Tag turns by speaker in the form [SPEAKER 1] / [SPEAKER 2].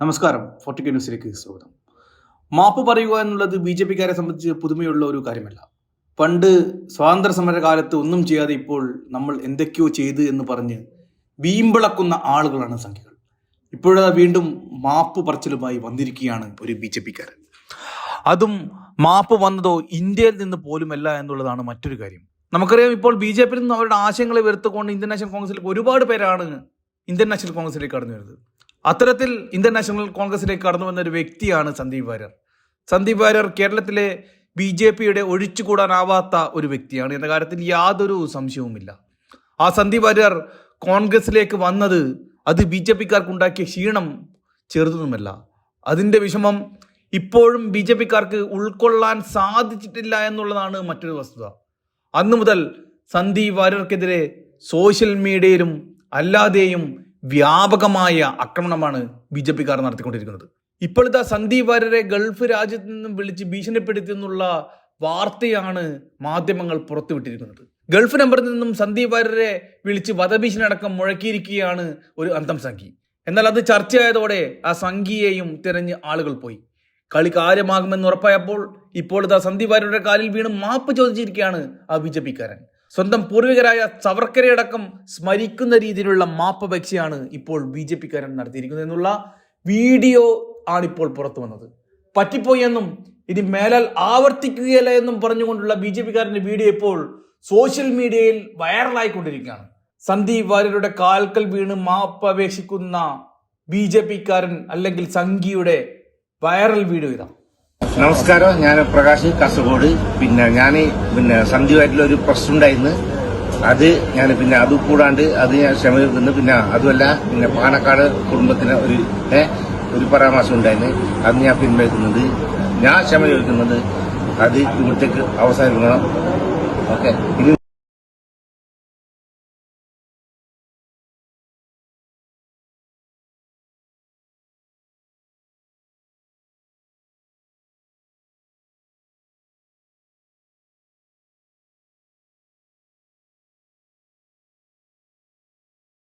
[SPEAKER 1] നമസ്കാരം. Forty K ന്യൂസിലേക്ക് സ്വാഗതം. മാപ്പ് പറയുക എന്നുള്ളത് ബി ജെ പിക്കാരെ സംബന്ധിച്ച് പുതുമയുള്ള ഒരു കാര്യമല്ല. പണ്ട് സ്വാതന്ത്ര്യ സമര കാലത്ത് ഒന്നും ചെയ്യാതെ ഇപ്പോൾ നമ്മൾ എന്തൊക്കെയോ ചെയ്ത് എന്ന് പറഞ്ഞ് വീമ്പിളക്കുന്ന ആളുകളാണ് സംഖ്യകൾ. ഇപ്പോഴാ വീണ്ടും മാപ്പ് പറച്ചിലുമായി വന്നിരിക്കുകയാണ് ഒരു ബി ജെ പിക്കാരൻ. അതും മാപ്പ് വന്നതോ ഇന്ത്യയിൽ നിന്ന് പോലുമല്ല എന്നുള്ളതാണ് മറ്റൊരു കാര്യം. നമുക്കറിയാം ഇപ്പോൾ ബി ജെ പിയിൽ നിന്ന് അവരുടെ ആശയങ്ങളെ വെറുത്തുകൊണ്ട് ഇന്ത്യൻ നാഷണൽ കോൺഗ്രസിലേക്ക് ഒരുപാട് പേരാണ് ഇന്ത്യൻ നാഷണൽ കോൺഗ്രസിലേക്ക് കടന്നു വരുന്നത്. അത്തരത്തിൽ ഇന്ത്യൻ നാഷണൽ കോൺഗ്രസിലേക്ക് കടന്നു വന്ന ഒരു വ്യക്തിയാണ് സന്ദീപ് വാര്യർ. സന്ദീപ് വാര്യർ കേരളത്തിലെ ബി ജെ പിയുടെ ഒഴിച്ചുകൂടാനാവാത്ത ഒരു വ്യക്തിയാണ്. എന്ന കാര്യത്തിൽ യാതൊരു സംശയവുമില്ല. ആ സന്ദീപ് വാര്യർ കോൺഗ്രസിലേക്ക് വന്നത് അത് ബി ജെ പിക്കാർക്കുണ്ടാക്കിയ ക്ഷീണം ചെറുതൊന്നുമല്ല. അതിന്റെ വിഷമം ഇപ്പോഴും ബി ജെ പിക്കാർക്ക് ഉൾക്കൊള്ളാൻ സാധിച്ചിട്ടില്ല എന്നുള്ളതാണ് മറ്റൊരു വസ്തുത. അന്നു മുതൽ സന്ദീപ് വാര്യർക്കെതിരെ സോഷ്യൽ മീഡിയയിലും അല്ലാതെയും വ്യാപകമായ ആക്രമണമാണ് ബി ജെ പിക്കാർ നടത്തിക്കൊണ്ടിരിക്കുന്നത്. ഇപ്പോഴത്തെ സന്ദീപ് വാര്യരെ ഗൾഫ് രാജ്യത്ത് നിന്നും വിളിച്ച് ഭീഷണിപ്പെടുത്തിയെന്നുള്ള വാർത്തയാണ് മാധ്യമങ്ങൾ പുറത്തുവിട്ടിരിക്കുന്നത്. ഗൾഫ് നമ്പറിൽ നിന്നും സന്ദീപ് വാര്യരെ വിളിച്ച് വധഭീഷണി അടക്കം മുഴക്കിയിരിക്കുകയാണ് ഒരു അന്തം സംഘി. എന്നാൽ അത് ചർച്ചയായതോടെ ആ സംഘിയെയും തിരഞ്ഞ് ആളുകൾ പോയി. കളി കാര്യമാകുമെന്ന് ഉറപ്പായപ്പോൾ ഇപ്പോൾ ഇതാ സന്ദീപ് വാര്യരുടെ കാലിൽ വീണ് മാപ്പ് ചോദിച്ചിരിക്കുകയാണ് ആ ബി ജെ പിക്കാരൻ. സ്വന്തം പൂർവികരായ ചവർക്കരയടക്കം സ്മരിക്കുന്ന രീതിയിലുള്ള മാപ്പപേക്ഷയാണ് ഇപ്പോൾ ബി ജെ പിക്കാരൻ നടത്തിയിരിക്കുന്നത് എന്നുള്ള വീഡിയോ ആണിപ്പോൾ പുറത്തു വന്നത്. പറ്റിപ്പോയി എന്നും ഇനി മേലാൽ ആവർത്തിക്കുകയില്ല എന്നും പറഞ്ഞുകൊണ്ടുള്ള ബി ജെ പിക്കാരന്റെ വീഡിയോ ഇപ്പോൾ സോഷ്യൽ മീഡിയയിൽ വൈറലായിക്കൊണ്ടിരിക്കുകയാണ്. സന്ദീപ് വാര്യരുടെ കാൽക്കൽ വീണ് മാപ്പ് അപേക്ഷിക്കുന്ന ബി ജെ പിക്കാരൻ അല്ലെങ്കിൽ സംഘിയുടെ വൈറൽ വീഡിയോ ഇതാ.
[SPEAKER 2] നമസ്കാരം. ഞാൻ പ്രകാശ് കാസർഗോഡ്. പിന്നെ ഞാൻ പിന്നെ സന്ധ്യമായിട്ടുള്ള ഒരു പ്രശ്നം ഉണ്ടായിരുന്നു അത് ഞാൻ പിന്നെ അത് കൂടാണ്ട് അത് ഞാൻ ക്ഷമ തീർക്കുന്നു പിന്നെ അതുമല്ല പിന്നെ പാണക്കാട് കുടുംബത്തിന് ഒരു ഒരു പരാമർശം ഉണ്ടായിരുന്നു. അത് ഞാൻ പിൻവലിക്കുന്നത് ഞാൻ ക്ഷമ ചോദിക്കുന്നത് അത് ഇവിടത്തേക്ക് അവസാനിപ്പിക്കണം. ഓക്കെ.